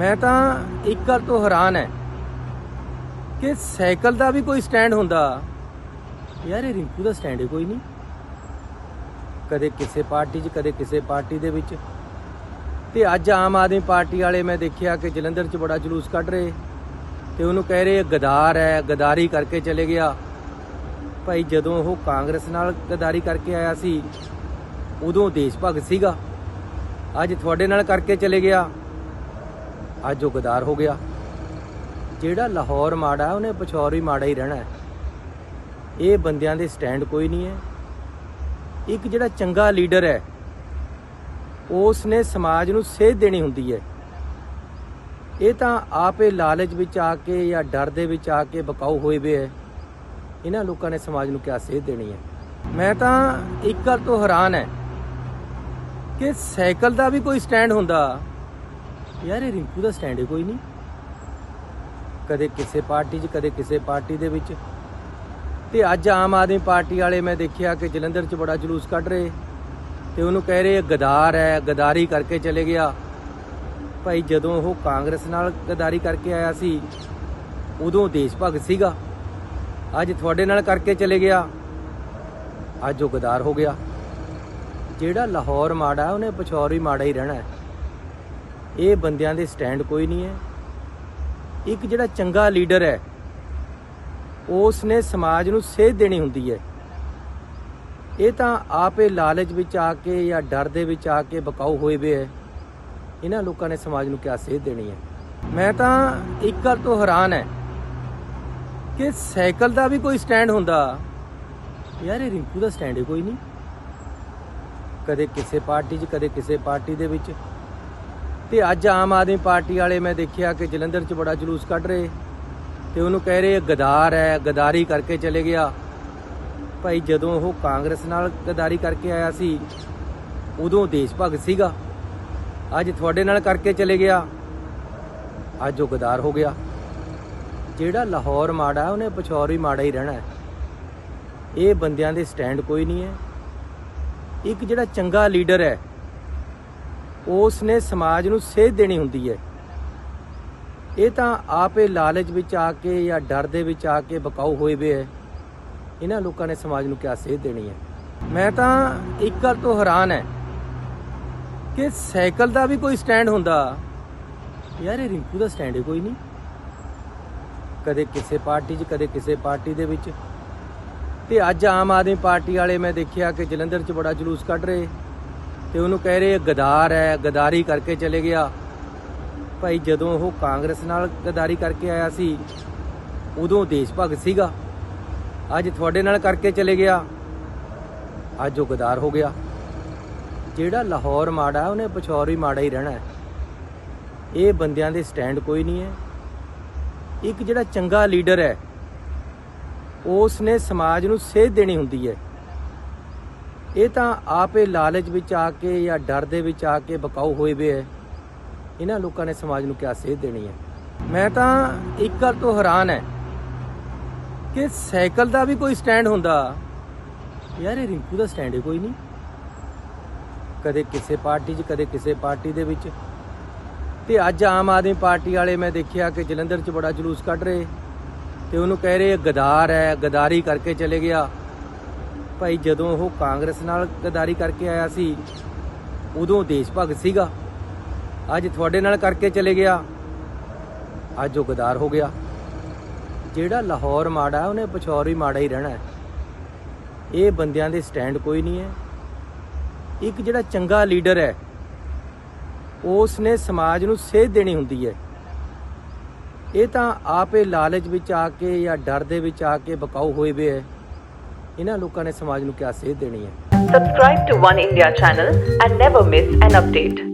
ਮੈਂ ਤਾਂ ਇੱਕ ਗੱਲ ਤੋਂ ਹੈਰਾਨ ਹੈ ਕਿ ਸਾਈਕਲ ਦਾ ਵੀ ਕੋਈ ਸਟੈਂਡ ਹੁੰਦਾ। ਯਾਰ ਇਹ ਰਿੰਕੂ ਦਾ ਸਟੈਂਡ ਹੀ ਕੋਈ ਨਹੀਂ। ਕਦੇ ਕਿਸੇ ਪਾਰਟੀ 'ਚ, ਕਦੇ ਕਿਸੇ ਪਾਰਟੀ ਦੇ ਵਿੱਚ। ਤੇ ਅੱਜ ਆਮ ਆਦਮੀ ਪਾਰਟੀ ਵਾਲੇ ਮੈਂ ਦੇਖਿਆ ਕਿ ਜਲੰਧਰ 'ਚ ਬੜਾ ਜਲੂਸ ਕੱਢ ਰਹੇ। ਤੇ ਉਹਨੂੰ ਕਹਿ ਰਹੇ, ਗਦਾਰ ਹੈ, ਗਦਾਰੀ ਕਰਕੇ ਚਲੇ ਗਿਆ। ਭਾਈ ਜਦੋਂ ਉਹ ਕਾਂਗਰਸ ਨਾਲ ਗਦਾਰੀ ਕਰਕੇ ਆਇਆ ਸੀ, ਉਦੋਂ ਦੇਸ਼ ਭਗਤ ਸੀਗਾ। ਅੱਜ ਤੁਹਾਡੇ ਨਾਲ ਕਰਕੇ ਚਲੇ ਗਿਆ। ਅੱਜ ਉਹ ਗਦਾਰ ਹੋ ਗਿਆ। ਜਿਹੜਾ ਲਾਹੌਰ ਮਾੜਾ ਉਹਨੇ ਪਛੌਰ ਵੀ ਮਾੜਾ ਹੀ ਰਹਿਣਾ ਹੈ। ਇਹ ਬੰਦਿਆਂ ਦੇ ਸਟੈਂਡ ਕੋਈ ਨਹੀਂ ਹੈ। ਇੱਕ ਜਿਹੜਾ ਚੰਗਾ ਲੀਡਰ ਹੈ ਉਸ ਨੇ ਸਮਾਜ ਨੂੰ ਸੇਧ ਦੇਣੀ ਹੁੰਦੀ ਹੈ। ਇਹ ਤਾਂ ਆਪੇ ਲਾਲਚ ਵਿੱਚ ਆ ਕੇ ਜਾਂ ਡਰ ਦੇ ਵਿੱਚ ਆ ਕੇ ਬਕਾਊ ਹੋਏ ਵੇ ਹੈ। ਇਹਨਾਂ ਲੋਕਾਂ ਨੇ ਸਮਾਜ ਨੂੰ ਕਿਆ ਸੇਧ ਦੇਣੀ ਹੈ? ਮੈਂ ਤਾਂ ਇੱਕ ਗੱਲ ਤੋਂ ਹੈਰਾਨ ਹੈ ਕਿ ਸਾਈਕਲ ਦਾ ਵੀ ਕੋਈ ਸਟੈਂਡ ਹੁੰਦਾ। ਯਾਰ ਇਹ ਰਿੰਕੂ ਦਾ ਸਟੈਂਡ ਹੀ ਕੋਈ ਨਹੀਂ। ਕਦੇ ਕਿਸੇ ਪਾਰਟੀ 'ਚ, ਕਦੇ ਕਿਸੇ ਪਾਰਟੀ ਦੇ ਵਿੱਚ। ਤੇ ਅੱਜ ਆਮ ਆਦਮੀ ਪਾਰਟੀ ਵਾਲੇ ਮੈਂ ਦੇਖਿਆ ਕਿ ਜਲੰਧਰ 'ਚ ਬੜਾ ਜਲੂਸ ਕੱਢ ਰਹੇ। ਤੇ ਉਹਨੂੰ ਕਹਿ ਰਹੇ, ਗਦਾਰ ਹੈ, ਗਦਾਰੀ ਕਰਕੇ ਚਲੇ ਗਿਆ। ਭਾਈ ਜਦੋਂ ਉਹ ਕਾਂਗਰਸ ਨਾਲ ਗਦਾਰੀ ਕਰਕੇ ਆਇਆ ਸੀ, ਉਦੋਂ ਦੇਸ਼ ਭਗਤ ਸੀਗਾ। ਅੱਜ ਤੁਹਾਡੇ ਨਾਲ ਕਰਕੇ ਚਲੇ ਗਿਆ। ਅੱਜ ਉਹ ਗਦਾਰ ਹੋ ਗਿਆ। ਜਿਹੜਾ ਲਾਹੌਰ ਮਾੜਾ, ਉਹਨੇ ਪਛੌਰ ਵੀ ਮਾੜਾ ਹੀ ਰਹਿਣਾ ਹੈ। ਇਹ ਬੰਦਿਆਂ ਦੇ ਸਟੈਂਡ ਕੋਈ ਨਹੀਂ ਹੈ। ਇੱਕ ਜਿਹੜਾ ਚੰਗਾ ਲੀਡਰ ਹੈ ਉਸ ਨੇ ਸਮਾਜ ਨੂੰ ਸੇਧ ਦੇਣੀ ਹੁੰਦੀ ਹੈ। ਇਹ ਤਾਂ ਆਪੇ ਲਾਲਚ ਵਿੱਚ ਆ ਕੇ ਜਾਂ ਡਰ ਦੇ ਵਿੱਚ ਆ ਕੇ ਬਕਾਊ ਹੋਏ ਵੇ ਹੈ। ਇਹਨਾਂ ਲੋਕਾਂ ਨੇ ਸਮਾਜ ਨੂੰ ਕਿਆ ਸੇਧ ਦੇਣੀ ਹੈ? ਮੈਂ ਤਾਂ ਇੱਕ ਗੱਲ ਤੋਂ ਹੈਰਾਨ ਹੈ ਕਿ ਸਾਈਕਲ ਦਾ ਵੀ ਕੋਈ ਸਟੈਂਡ ਹੁੰਦਾ। ਯਾਰ, ਇਹ ਰਿੰਕੂ ਦਾ ਸਟੈਂਡ ਹੀ ਕੋਈ ਨਹੀਂ। ਕਦੇ ਕਿਸੇ ਪਾਰਟੀ 'ਚ, ਕਦੇ ਕਿਸੇ ਪਾਰਟੀ ਦੇ ਵਿੱਚ। ਤੇ ਅੱਜ ਆਮ ਆਦਮੀ ਪਾਰਟੀ ਵਾਲੇ ਮੈਂ ਦੇਖਿਆ ਕਿ ਜਲੰਧਰ 'ਚ ਬੜਾ ਜਲੂਸ ਕੱਢ ਰਹੇ ਤੇ ਉਹਨੂੰ ਕਹਿ ਰਹੇ ਗਦਾਰ ਹੈ, ਗਦਾਰੀ ਕਰਕੇ ਚਲੇ ਗਿਆ। ਭਾਈ ਜਦੋਂ ਉਹ ਕਾਂਗਰਸ ਨਾਲ ਗਦਾਰੀ ਕਰਕੇ ਆਇਆ ਸੀ, ਉਦੋਂ ਦੇਸ਼ ਭਗਤ ਸੀਗਾ। ਅੱਜ ਤੁਹਾਡੇ ਨਾਲ ਕਰਕੇ ਚਲੇ ਗਿਆ। ਅੱਜ ਉਹ ਗਦਾਰ ਹੋ ਗਿਆ। ਜਿਹੜਾ ਲਾਹੌਰ ਮਾੜਾ ਉਹਨੇ ਪਛੌਰ ਵੀ ਮਾੜਾ ਹੀ ਰਹਿਣਾ ਹੈ। ਇਹ ਬੰਦਿਆਂ ਦੇ ਸਟੈਂਡ ਕੋਈ ਨਹੀਂ ਹੈ। ਇੱਕ ਜਿਹੜਾ ਚੰਗਾ ਲੀਡਰ ਹੈ ਉਸ ਨੇ ਸਮਾਜ ਨੂੰ ਸੇਧ ਦੇਣੀ ਹੁੰਦੀ ਹੈ। ਇਹ ਤਾਂ ਆਪੇ ਲਾਲਚ ਵਿੱਚ ਆ ਕੇ ਜਾਂ ਡਰ ਦੇ ਵਿੱਚ ਆ ਕੇ ਬਕਾਊ ਹੋਏ ਵੇ ਹੈ। ਇਹਨਾਂ ਲੋਕਾਂ ਨੇ ਸਮਾਜ ਨੂੰ ਕਿਆ ਸੇਧ ਦੇਣੀ ਹੈ? ਮੈਂ ਤਾਂ ਇੱਕ ਗੱਲ ਤੋਂ ਹੈਰਾਨ ਹੈ ਕਿ ਸਾਈਕਲ ਦਾ ਵੀ ਕੋਈ ਸਟੈਂਡ ਹੁੰਦਾ। ਯਾਰ ਇਹ ਰਿੰਕੂ ਦਾ ਸਟੈਂਡ ਹੀ, ਕੋਈ ਨਹੀਂ। ਕਦੇ ਕਿਸੇ ਪਾਰਟੀ 'ਚ, ਕਦੇ ਕਿਸੇ ਪਾਰਟੀ ਦੇ ਵਿੱਚ। ਤੇ ਅੱਜ ਆਮ ਆਦਮੀ ਪਾਰਟੀ ਵਾਲੇ ਮੈਂ ਦੇਖਿਆ ਕਿ ਜਲੰਧਰ 'ਚ ਬੜਾ ਜਲੂਸ ਕੱਢ ਰਹੇ। ਤੇ ਉਹਨੂੰ ਕਹਿ ਰਹੇ ਗਦਾਰ ਹੈ, ਗਦਾਰੀ ਕਰਕੇ ਚਲੇ ਗਿਆ। ਭਾਈ ਜਦੋਂ ਉਹ ਕਾਂਗਰਸ ਨਾਲ ਗਦਾਰੀ ਕਰਕੇ ਆਇਆ ਸੀ, ਉਦੋਂ ਦੇਸ਼ ਭਗਤ ਸੀਗਾ। ਅੱਜ ਤੁਹਾਡੇ ਨਾਲ ਕਰਕੇ ਚਲੇ ਗਿਆ। ਅੱਜ ਉਹ ਗਦਾਰ ਹੋ ਗਿਆ। ਜਿਹੜਾ ਲਾਹੌਰ ਮਾੜਾ, ਉਹਨੇ ਪਛੌਰ ਵੀ ਮਾੜਾ ਹੀ ਰਹਿਣਾ ਹੈ। ਇਹ ਬੰਦਿਆਂ ਦੇ ਸਟੈਂਡ ਕੋਈ ਨਹੀਂ ਹੈ। ਇੱਕ ਜਿਹੜਾ ਚੰਗਾ ਲੀਡਰ ਹੈ, ਉਸ ਨੇ ਸਮਾਜ ਨੂੰ ਸੇਧ ਦੇਣੀ ਹੁੰਦੀ ਹੈ। ਇਹ ਤਾਂ ਆਪੇ ਲਾਲਚ ਵਿੱਚ ਆ ਕੇ ਜਾਂ ਡਰ ਦੇ ਵਿੱਚ ਆ ਕੇ ਬਕਾਊ ਹੋਏ ਵੇ ਹੈ। ਇਹਨਾਂ ਲੋਕਾਂ ਨੇ ਸਮਾਜ ਨੂੰ ਕਿਆ ਸੇਧ ਦੇਣੀ ਹੈ? ਮੈਂ ਤਾਂ ਇੱਕ ਗੱਲ ਤੋਂ ਹੈਰਾਨ ਹੈ ਕਿ ਸਾਈਕਲ ਦਾ ਵੀ ਕੋਈ ਸਟੈਂਡ ਹੁੰਦਾ। ਯਾਰ ਇਹ ਰਿੰਕੂ ਦਾ ਸਟੈਂਡ ਹੀ, ਕੋਈ ਨਹੀਂ। ਕਦੇ ਕਿਸੇ ਪਾਰਟੀ 'ਚ, ਕਦੇ ਕਿਸੇ ਪਾਰਟੀ ਦੇ ਵਿੱਚ। ਤੇ ਅੱਜ ਆਮ ਆਦਮੀ ਪਾਰਟੀ ਵਾਲੇ ਮੈਂ ਦੇਖਿਆ ਕਿ ਜਲੰਧਰ 'ਚ ਬੜਾ ਜਲੂਸ ਕੱਢ ਰਹੇ। ਤੇ ਉਹਨੂੰ ਕਹਿ ਰਹੇ, ਗਦਾਰ ਹੈ, ਗਦਾਰੀ ਕਰਕੇ ਚਲੇ ਗਿਆ। ਭਾਈ ਜਦੋਂ ਉਹ ਕਾਂਗਰਸ ਨਾਲ ਗਦਾਰੀ ਕਰਕੇ ਆਇਆ ਸੀ, ਉਦੋਂ ਦੇਸ਼ ਭਗਤ ਸੀਗਾ। ਅੱਜ ਤੁਹਾਡੇ ਨਾਲ ਕਰਕੇ ਚਲੇ ਗਿਆ। ਅੱਜ ਉਹ ਗਦਾਰ ਹੋ ਗਿਆ। ਜਿਹੜਾ ਲਾਹੌਰ ਮਾੜਾ ਉਹਨੇ ਪਛੌਰ ਵੀ ਮਾੜਾ ਹੀ ਰਹਿਣਾ ਇਹ ਬੰਦਿਆਂ ਦੇ ਸਟੈਂਡ ਕੋਈ ਨਹੀਂ ਹੈ। ਇੱਕ ਜਿਹੜਾ ਚੰਗਾ ਲੀਡਰ ਹੈ ਉਸ ਨੇ ਸਮਾਜ ਨੂੰ ਸੇਧ ਦੇਣੀ ਹੁੰਦੀ ਹੈ। ਇਹ ਤਾਂ ਆਪੇ ਲਾਲਚ ਵਿੱਚ ਆ ਕੇ ਜਾਂ ਡਰ ਦੇ ਵਿੱਚ ਆ ਕੇ ਬਕਾਊ ਹੋਏ ਵੇ ਹੈ। ਇਹਨਾਂ ਲੋਕਾਂ ਨੇ ਸਮਾਜ ਨੂੰ ਕਿਆ ਸੇਧ ਦੇਣੀ ਹੈ subscribe to one India channel and never miss an update